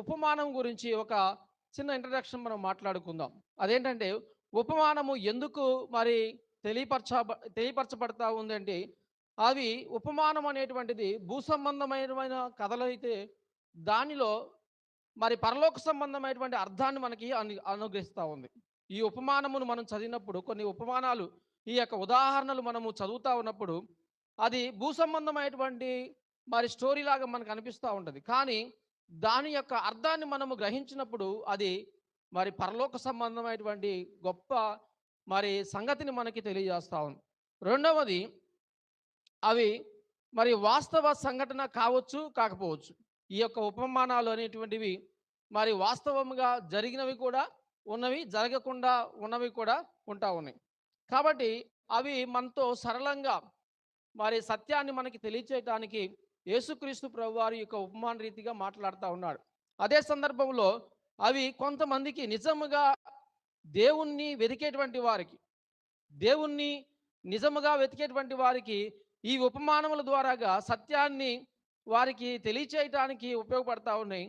ఉపమానం గురించి ఒక చిన్న ఇంట్రడక్షన్ మనం మాట్లాడుకుందాం. అదేంటంటే ఉపమానము ఎందుకు మరి తెలియపరచ తెలియపరచబడతా ఉందంటే అవి ఉపమానం అనేటువంటిది భూ సంబంధమైన కథలు అయితే దానిలో మరి పరలోక సంబంధమైనటువంటి అర్థాన్ని మనకి అను అనుగ్రహిస్తూ ఉంది. ఈ ఉపమానమును మనం చదివినప్పుడు కొన్ని ఉపమానాలు ఈ యొక్క ఉదాహరణలు మనము చదువుతూ ఉన్నప్పుడు అది భూ సంబంధమైనటువంటి మరి స్టోరీ లాగా మనకు అనిపిస్తూ ఉంటుంది. కానీ దాని యొక్క అర్థాన్ని మనము గ్రహించినప్పుడు అది మరి పరలోక సంబంధమైనటువంటి గొప్ప మరి సంగతిని మనకి తెలియజేస్తా ఉంది. రెండవది అవి మరి వాస్తవ సంఘటన కావచ్చు కాకపోవచ్చు. ఈ యొక్క ఉపమానాలు అనేటువంటివి మరి వాస్తవంగా జరిగినవి కూడా ఉన్నవి జరగకుండా ఉన్నవి కూడా ఉంటా ఉన్నాయి. కాబట్టి అవి మనతో సరళంగా మరి సత్యాన్ని మనకి తెలియచేయటానికి యేసుక్రీస్తు ప్రభు వారి యొక్క ఉపమాన రీతిగా మాట్లాడుతూ ఉన్నాడు. అదే సందర్భంలో అవి కొంతమందికి నిజముగా దేవుణ్ణి వెతికేటువంటి వారికి దేవుణ్ణి నిజముగా వెతికేటువంటి వారికి ఈ ఉపమానముల ద్వారాగా సత్యాన్ని వారికి తెలియచేయటానికి ఉపయోగపడతా ఉన్నాయి.